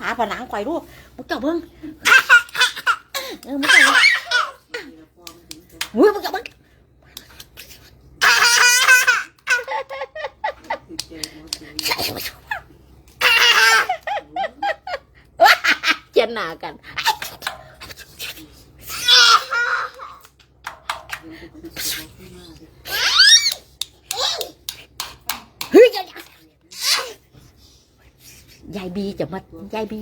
ผาผนังข่อยดูมึงเจ้าเบิ้งเออมึงเจ้าเบิ้งมึงเจ้าเบิ้งเจนหนากันเฮ้ย ยายบีจะมายายบี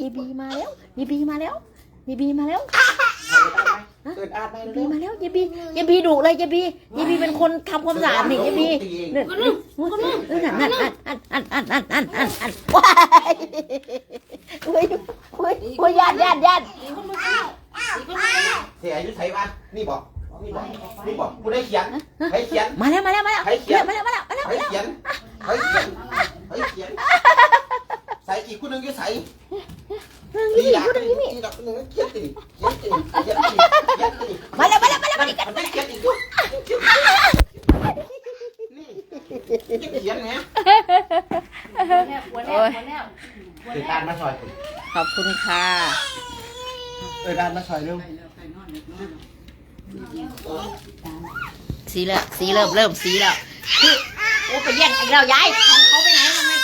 ยายบีมาแล้วยายบีมาแล้วยายบีมาแล้วเกิดอาดไปยายบีมาแล้วยายบียายบีดุเลยยายบียายบีเป็นคนทำความสะอาดนี่ยายบีเนี่ยนั่นนั่นนั่นนั่นนั่นนั่นนั่นนั่นนั่นว้ายเฮ้ยเฮ้ยเฮ้ยญาติญาติญาติเสียอายุไทยบ้านนี่บอกนี่บอกนี่บอกกูได้เขียนใครเขียนมาแล้วมาแล้วมาแล้วใครเขียนมาแล้วมาแล้วมาแล้วใครเขียนใครเขียน ใครเขียนใส่กี่คู่นึงอยู่ใส่เรื่องนี้พูดเรื่องนี้นี่ดอกนึงเขียนติเขียนติเขียนติเขียนติมาแล้วมาแล้วมาแล้วมาแล้วมันเขียนอีกด้วยนี่เขียนไหมโอ้ยเกิดการมาซอยขอบคุณค่ะเกิดการมาซอยเร็วสีเริ่มสีเริ่มเริ่มสีแล้วคื อโอ้ไปแย่งอีกแล้วยายของเขาไปไหนมันไม่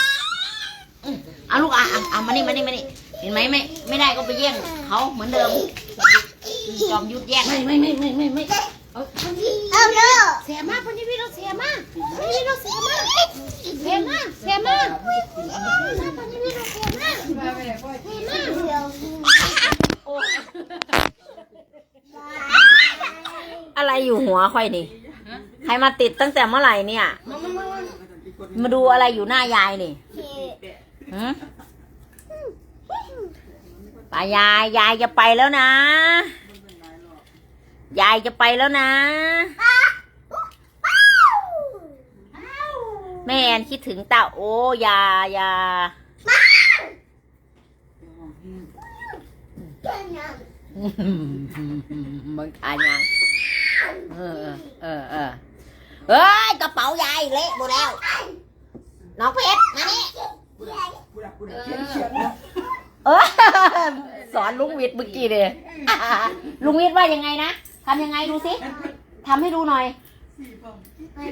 อืมเอาลูกอะเอาเอามานี่มานี่มานี่เห็นไหมไม่ไม่ได้ก็ไปแย่งเขาเหมือนเดิมจอมยุทธแย่งไม่ไม่ไม่ไม่ไม่ไม่เอาเอาเสียมากคนที่พี่เราเสียมากคนที่พี่เราเสียมากเสียมากเสียมากคนที่พี่เราเสียมากเสียมากอะไรอยู่หัวค่อยนี่ ใครมาติดตั้งแต่เมื่อไหร่เนี่ย มาดูอะไรอยู่หน้ายายนี่หืมไปยายยายจะไปแล้วนะ ยายจะไปแล้วนะ แม่แอนคิดถึงตาโอ้ยายามึงทานยังเออเออเออ เฮ้ยกระเป๋ายายเละหมดแล้ว น้องเพชรมานี่เออสอนลุงวิทย์เมื่อกี้เลยลุงวิทย์ว่ายังไงนะทำยังไงดูสิทำให้ดูหน่อยเอ้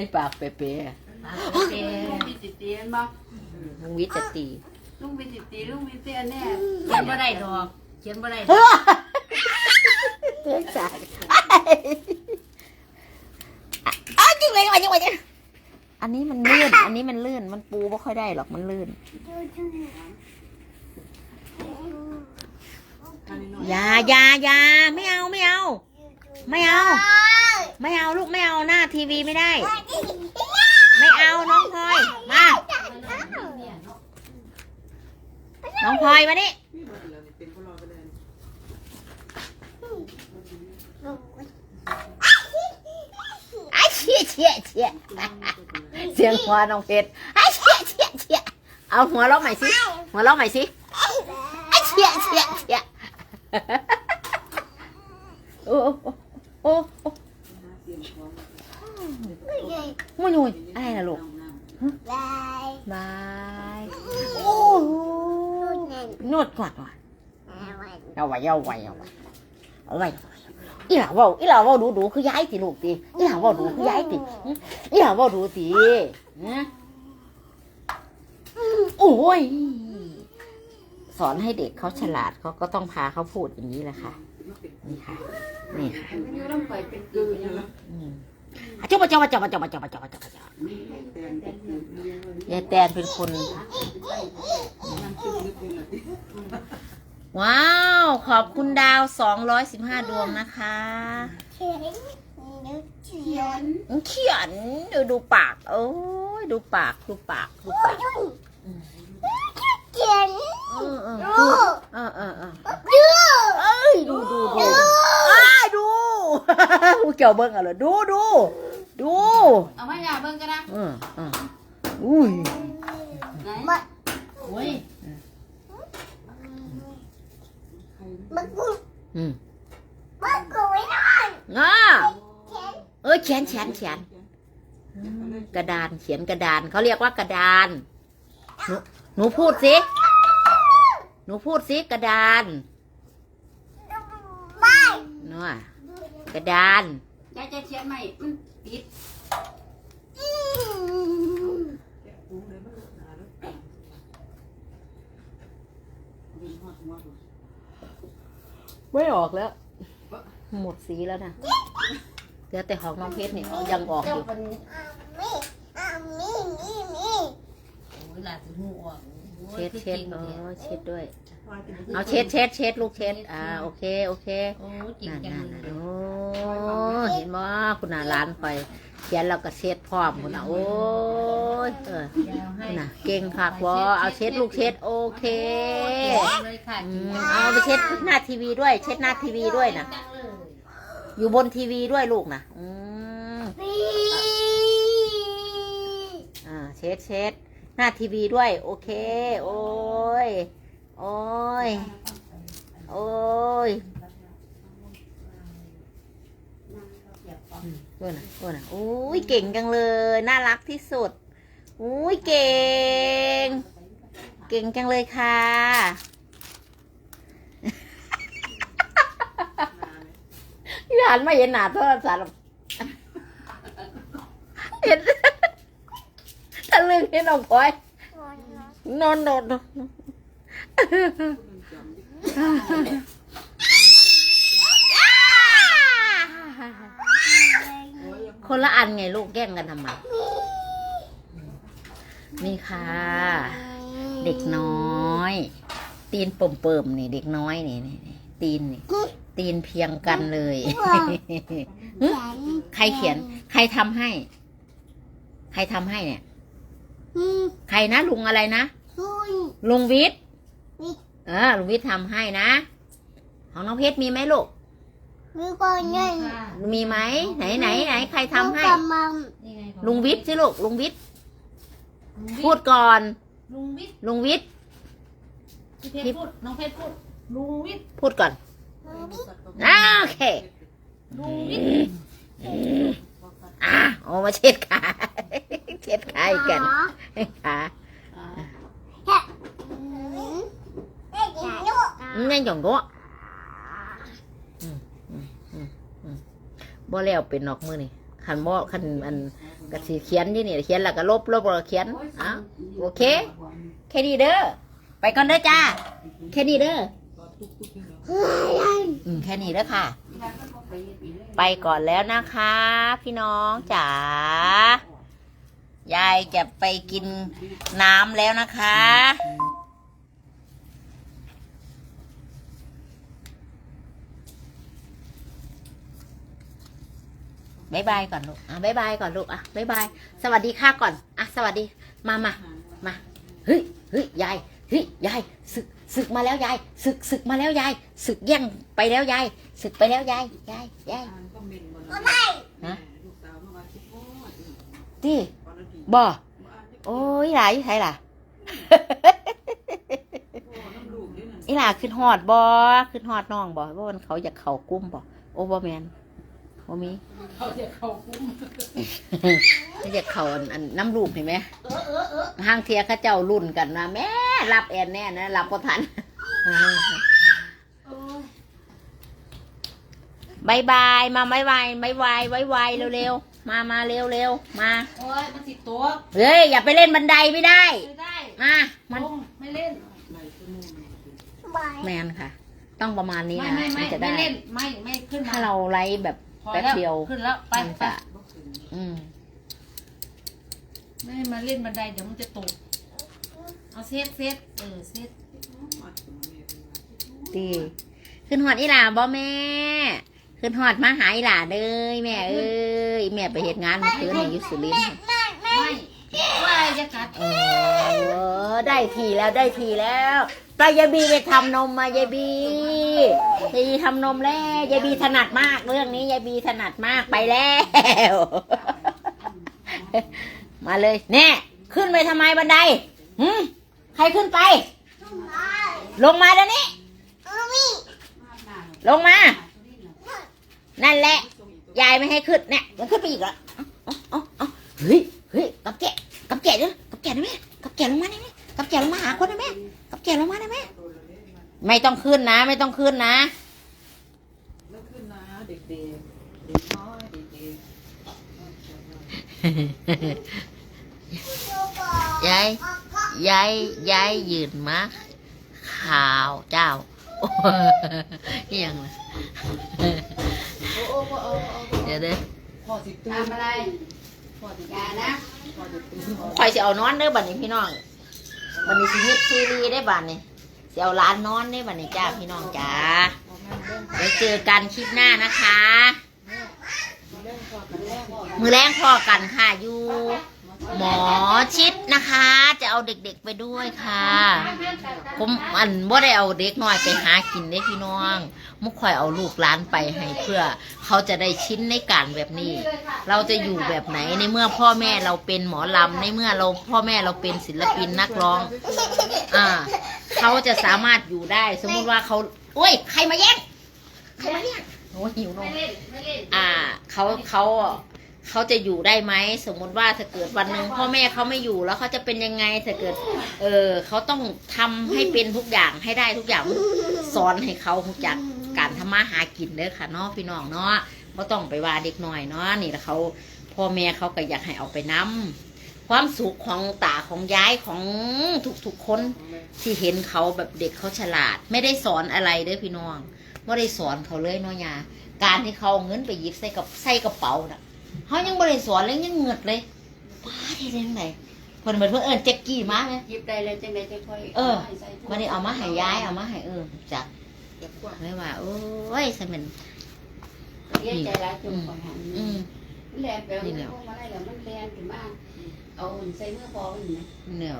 ยปากเป๊ะมีติดตีนบ่ๆลุงวิทย์จะตีลุงมีติดตีลุงมีเตียนแน่เขียนบ่ได้ดอกเขียนบ่ได้ดเฮ้อกยเตือนใจ อ้าวจริงเลยจริงเลยจริงอันนี้มันลื่น อันนี้มันลื่น มันปูไม่ค่อยได้หรอก มันลื่น อย่าอย่าอย่าไม่เอา ไม่เอา ไม่เอา ไม่เอาลูกไม่เอาหน้าทีวีไม่ได้ ไม่เอาน้องพลอย มา น้องพลอยมานี่ไอ้เชี่ย เชี่ยเชี่ยเสียงหัวน้องเพชรไอ้เชี่ยเชี่ยเชี่ยเอาหัวเราะใหม่สิหัวเราะใหม่สิไอ้เชี่ยเชี่ยเชี่ยโอ้โอ้โอ้โอ้มุ้ยมุ้ยอะไรนะลูกบายโอ้โหนวดก่อนว่ะเอาไว้เอาไว้เอาไว้เอาไว้ อีหล่าเว่าอีหล่าเว่าดูดูคือย้ายสิลูกตีอีหล่าเว่าดูคือย้ายสิอีหล่าเว่าดูสินะโอ้ยสอนให้เด็กเขาฉลาดเขาก็ต้องพาเขาพูดอย่างนี้แหละค่ะ นี่ค่ะ นี่ค่ะอยู่น้ำข่อยเป็นกืออยู่อืมอะเจ้ามาเจ้ามาเจ้ามาเจ้ามาเจ้ามาเจ้ามาเจ้ามาเจ้ายายแตนเป็นคน ว้าว ขอบคุณดาวสองร้อยสิบห้าดวงนะคะเขียนดูดูปาก โอ้ยดูปากดูปากดูปากเออเออดูเออเออเออเอ้ยดูดูดูอ้ายดูกูเกี่ยวเบิ้งอะเหรอดูดูดูเอามาอย่าเบิ่งกันนะเออเอออุ้ยไหนโอ้ย อืมอ่าเออเขียนเขียนเขียนอืมกระดานเขียนกระดานเขาเรียกว่ากระดานหนูหนูพูดสิหนูพูดสิกระดานเนาะกระดานยายจะเขียนใหม่มันปิด ไม่ออกแล้ว หมดสีแล้วนะเหลือแต่ของน้องเพชรนี่ยังออกอยู่โอ้ ยหลานสิหูออกโอ้ยเช็ดคือเช็ดก่งอ๋อนี่ยเช็ดด้วย เอาเช็ดเช็ดเช็ดลูกเช็ดอ่าโอเคโอเคโอ้ยเก่งนั่นจังนั่นเลยโอ้เห็นบ่คุณน่ะร้านคอยเขียนแล้วก็เช็ดพร้อมคุณน่ะโอ้ยเออยาวให้คุณน่ะเก่งคักบ่เอาเช็ดลูกเช็ดโอเคเก่งเลยค่ะอืมเอาไปเช็ดหน้าทีวีด้วย เช็ดหน้าทีวีด้วยนะจังเลยอยู่บนทีวีด้วยลูกนะอืม อ่าเช็ดเช็ด หน้าทีวีด้วย โอเค โอ้ย โอ้ย โอ้ยโอ้ยนะโอ้ยนะโอ้ยเก่งจังเลย น่ารักที่สุดโอ้ยเก่ง เก่งจังเลยค่ะพี่หันมาเห็นหนาโทรศัพท์หรเห็น ตะลึงเห็นออกคอยนอนนอนนอนคนละอันไงลูกแย่งกันทำไมนี่ค่ะ เด็กน้อย ตีนเปิ่มๆนี่ เด็กน้อยนี่นี่ตีนนี่ตีนเพียงกันเลย ใครเขียน ใครทำให้ ใครทำให้เนี่ย ใครนะลุงอะไรนะลุงวิทย์วิทย์เออลุงวิทย์ทำให้นะ ของน้องเพชรมีไหมลูกมีไหมไหนไหนไหนใครทำให้นี่ไงของลุงวิทย์สิลูกลุงวิทย์พูดก่อน ลุงวิทย์ลุงวิทย์พี่เพชรพูดน้องเพชรพูดลุงวิทย์พูดก่อนอ่าโอเคลุงวิทย์อะเอามาเช็ดขา เช็ดขาอีกกันขาอ่าง่ายจังก็บ่แล้วเป็นนอกมือนี่ขันบ่ขันอันกะสิเขียนที่นี่เขียนแล้วก็ลบลบแล้วก็เขียนอะโอเค แค่นี้เด้อไปก่อนเด้อจ้า แค่นี้เด้ออืมแค่นี้เด้อค่ะ ไปก่อนแล้วนะคะ พี่น้องจ๋า ยายจะไปกินน้ำแล้วนะคะ บายบายก่อนลูก อะบายบายก่อนลูก อะบายบาย สวัสดีค่ะก่อน อะ สวัสดี มามามา เฮ้ย เฮ้ย ยาย เฮ้ย ยายศึกศึกมาแล้วยายศึกศึกมาแล้วยายศึกแย่งไปแล้วยายศึกไปแล้วยาย ยาย ยายฮะที่ บ่โอ้ยหลายอยู่ไทยล่ะอีหล่าขึ้นหอดบ่ขึ้นหอดน้องบ่ว่ามันเขาอยากเขากุ้มบ่โอ้บ่แมนบ่มีเขาจะเข้าคุ้มเขาอยากเขาอันอันน้ำลูกเห็นไหมห้างเทียเข้าเจ้ารุ่นกันนะแม่รับแอนแน่นะรับก็ทันบายบายมาบายบายบายบายบายบายเร็วๆ มามาเร็วเร็วๆมา โอ้ยมันติดตัวเฮ้ย อย่าไปเล่นบันไดไม่ได้ ไม่ได้มา มันลงไม่เล่น แมนค่ะ ต้องประมาณนี้ไม่นะไม่มัไม่นจะไม่ได้เล่น ไม่ไม่ขึ้นมาถ้าเราไลฟ์แบบพอแป๊บแล้วเดียว ขึ้นแล้วไปมันไปจะ อืม ไม่มาเล่นบันไดเดี๋ยวมันจะตกเอาเซตเซตเออเซตดี ขึ้นหอดอีหลาบ่แม่ ขึ้นหอดมาหาอีหลาเด้ยแม่เอ้ยแม่ไปเหตุงานเมื่อคืนในยุสุรินทร์ไม่ว่าจะกัดเออได้ทีแล้วได้ทีแล้วไปยายบีไปทำนมมายายบียายบีทำนมแล้วยายบีถนัดมากเรื่องนี้ยายบีถนัดมากไปแล้ว มาเลยแน่ขึ้นไปทำไมบันไดหืมใครขึ้นไป ลงมาเดี๋ยวนี้ลงมา นั่นแหละ ยายไม่ให้ขึ้นเนี่ยมันขึ้นไปอีกแล้วเอาเอาเอาเฮ้ยเฮ้ยกับแกะกับแกะด้วยกับแกะได้ไหมกับแกะลงมาได้ไหมกับแกลงมาหาคนได้ไหมกับแกลงมาได้ไหมไม่ต้องขึ้นนะ ไม่ต้องขึ้นนะไม่ขึ้นนะเด็กๆเด็กน้อยเด็กยายยายยายยืนมาข่าวเจ้าโอ้ยยังเลย ๆโอ้โอ้โอ้โอ้โอ้เดี๋ยวเด้อพ่อสิตื่นทำอะไรพ่อสิอย่านะพ่อสิตื่นคอยสิเอานอนเด้อบัดนี้พี่น้องบัดนี้สิเฮ็ดซีรีส์ได้บัดนี้สิเอาร้านนอนได้บัดนี้จ้าพี่น้องจ้าพ่อแม่เรื่องเดี๋ยวเจอกันคลิปหน้านะคะเรื่องพ่อกันแรกพ่อมือแรงพอกันค่ะอยู่หมอชิดนะคะ จะเอาเด็กๆไปด้วยค่ะ ผมอันว่าได้เอาเด็กน้อยไปหากินได้พี่น้อง มุกคอยเอาลูกหลานไปให้เพื่อ เขาจะได้ชิ้นในการแบบนี้ เราจะอยู่แบบไหนในเมื่อพ่อแม่เราเป็นหมอลำในเมื่อเราพ่อแม่เราเป็นศิลปินนักร้อง อ่า เขาจะสามารถอยู่ได้ สมมุติว่าเขาโอ้ย ใครมาแย่งใครมาแย่งโอ้ยหิวนมอ่าเขาเขาเขาจะอยู่ได้ไหมสมมติว่าถ้าเกิดวันหนึ่งพ่อแม่เขาไม่อยู่แล้วเขาจะเป็นยังไงถ้าเกิด เออเขาต้องทำให้เป็นทุกอย่างให้ได้ทุกอย่างสอนให้เขารู้จัก การทำมาหากินเด้อค่ะเนาะพี่น้องเนาะไม่ต้องไปว่าเด็กน้อยเนาะนี่แหละเขาพ่อแม่เขาก็อยากให้เอาไปนํความสุขของตาของยายของทุกๆคนที่เห็นเขาแบบเด็กเขาฉลาด ไม่ได้สอนอะไรเด้อพี่น้องไม่ได้สอนเขาเลยเนาะยาการที่เขาเอาเงินไปหยิบใส่กับใส่กระเป๋าน่ะเขายังบริสอนเลยยังเงือดเลยป้าที่เรื่องไหนเพิ่นเหมือนเพิ่นเอิญแจ็กกี้มาไหมหยิบได้เลยจังไดจะค่อยเออให้ใส่ถุงวันนี้เอามาให้ยายเอามาให้เออจักเด็กกว่า เลยว่า โอ้ยสมันเรียกใจร้ายจุ่มก่อนหันอืมแลนไปเอานี่แหละพวกมาได้แล้วมันแลนขึ้นมาเอาหุ่นใส่มือพอมันนะเนี่ย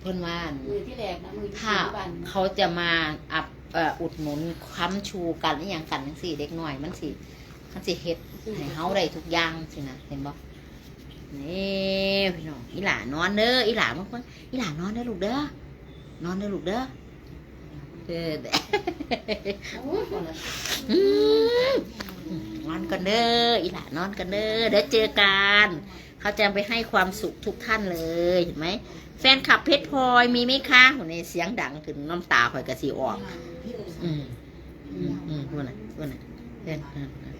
เพิ่นว่ามือที่แรกนะมือที่ถ้าสี่บันเขาจะมาอับเอ่ออุดหนุนค้ำชูกันอหย่างกันทั้งสี่เด็กหน่อยมันสิมันสิเฮ็ดให้เฮาได้ทุกอย่างสินะเห็นบ่นี่พี่น้องอีหลานอนเด้ออีหลาบางคนอีหลานอนเด้อลูกเด้อนอนเด้อลูกเด้อ เด้อโอ้ยคนละอืมนอนกันเด้ออีหลานอนกันเด้อเดี๋ยวเจอกันเขาจะไปให้ความสุขทุกท่านเลยเห็นไหมแฟนคลับเพชรพลอยมีไหมคะโหนี่เสียงดังถึงน้ำตาคอยกระสีออก อืมอืมอืมว่าน่ะว่าน่ะเพื่อนเพื่อนเพื่อน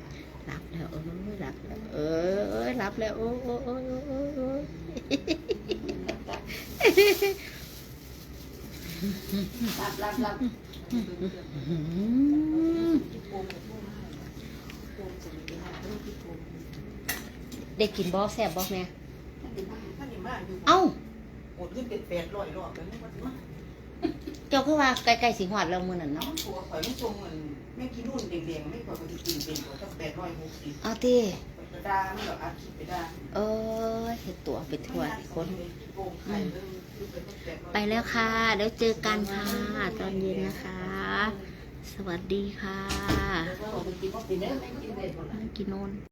รับแล้วเออรับแล้วเออเอ้ยรับแล้วโอ้โอ้โอ้โอ้โอ้โอ้ รับรับรับอืมได้กินบ่แซ่บบ่แม่ท่านนี่มาอยู่เอ้าโอดขึ้นเป็นแปดร้อยรอบแล้วนี่ว่าสิมาเจ้าคือว่าใกล้ๆสิหอดแล้วมื้อนั้นน้อเนาะงตัวข่อยไม่ทรงเหมือนแม่กินนู่นแดงๆไม่ข่อยก็สิกินเป็นกว่าตั้งแปดร้อยหกสิบเอาติไปดาไม่หรอกอาคิดไปดาเออเฮ็ดตัวไปทั่วสิคนโกงไข่เรื่อง คือเป็นตั้ง800ไปแล้วค่ะเดี๋ยวเจอกันค่ะ ตอนเย็นนะคะ สวัสดีค่ะแล้วก็เอาไปกินว่าเป็นเด้อไม่กินเด็ดหมดละกินโนน